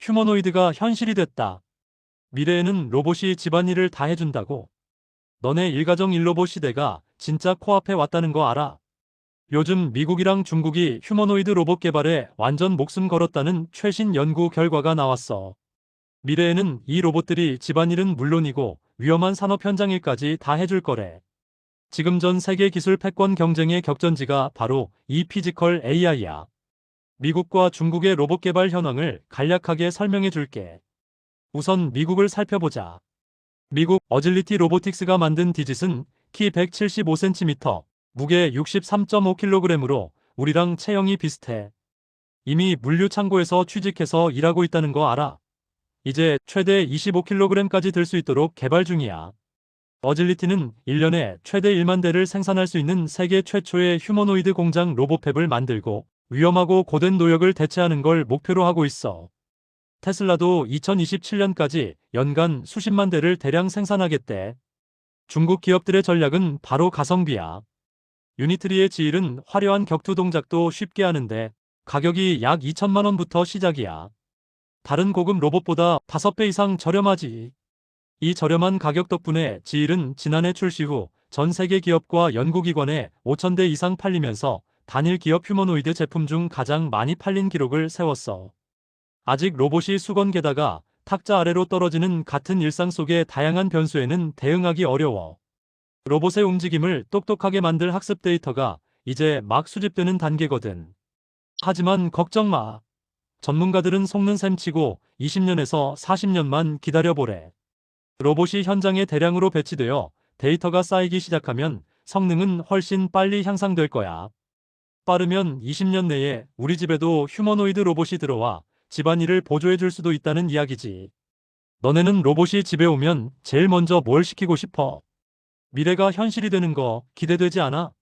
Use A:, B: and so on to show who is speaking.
A: 휴머노이드가 현실이 됐다. 미래에는 로봇이 집안일을 다 해준다고. 너네 일가정 일로봇 시대가 진짜 코앞에 왔다는 거 알아? 요즘 미국이랑 중국이 휴머노이드 로봇 개발에 완전 목숨 걸었다는 최신 연구 결과가 나왔어. 미래에는 이 로봇들이 집안일은 물론이고 위험한 산업 현장 일까지 다 해줄 거래. 지금 전 세계 기술 패권 경쟁의 격전지가 바로 이 피지컬 AI야. 미국과 중국의 로봇 개발 현황을 간략하게 설명해 줄게. 우선 미국을 살펴보자. 미국 어질리티 로보틱스가 만든 디짓은 키 175cm, 무게 63.5kg으로 우리랑 체형이 비슷해. 이미 물류 창고에서 취직해서 일하고 있다는 거 알아? 이제 최대 25kg까지 들 수 있도록 개발 중이야. 어질리티는 1년에 최대 1만 대를 생산할 수 있는 세계 최초의 휴머노이드 공장 로보팹을 만들고 위험하고 고된 노역을 대체하는 걸 목표로 하고 있어. 테슬라도 2027년까지 연간 수십만 대를 대량 생산하겠대. 중국 기업들의 전략은 바로 가성비야. 유니트리의 지일은 화려한 격투 동작도 쉽게 하는데 가격이 약 2천만 원부터 시작이야. 다른 고급 로봇보다 5배 이상 저렴하지. 이 저렴한 가격 덕분에 지일은 지난해 출시 후 전 세계 기업과 연구기관에 5,000대 이상 팔리면서 단일 기업 휴머노이드 제품 중 가장 많이 팔린 기록을 세웠어. 아직 로봇이 수건 게다가 탁자 아래로 떨어지는 같은 일상 속의 다양한 변수에는 대응하기 어려워. 로봇의 움직임을 똑똑하게 만들 학습 데이터가 이제 막 수집되는 단계거든. 하지만 걱정 마. 전문가들은 속는 셈치고 20년에서 40년만 기다려보래. 로봇이 현장에 대량으로 배치되어 데이터가 쌓이기 시작하면 성능은 훨씬 빨리 향상될 거야. 빠르면 20년 내에 우리 집에도 휴머노이드 로봇이 들어와 집안일을 보조해 줄 수도 있다는 이야기지. 너네는 로봇이 집에 오면 제일 먼저 뭘 시키고 싶어? 미래가 현실이 되는 거 기대되지 않아?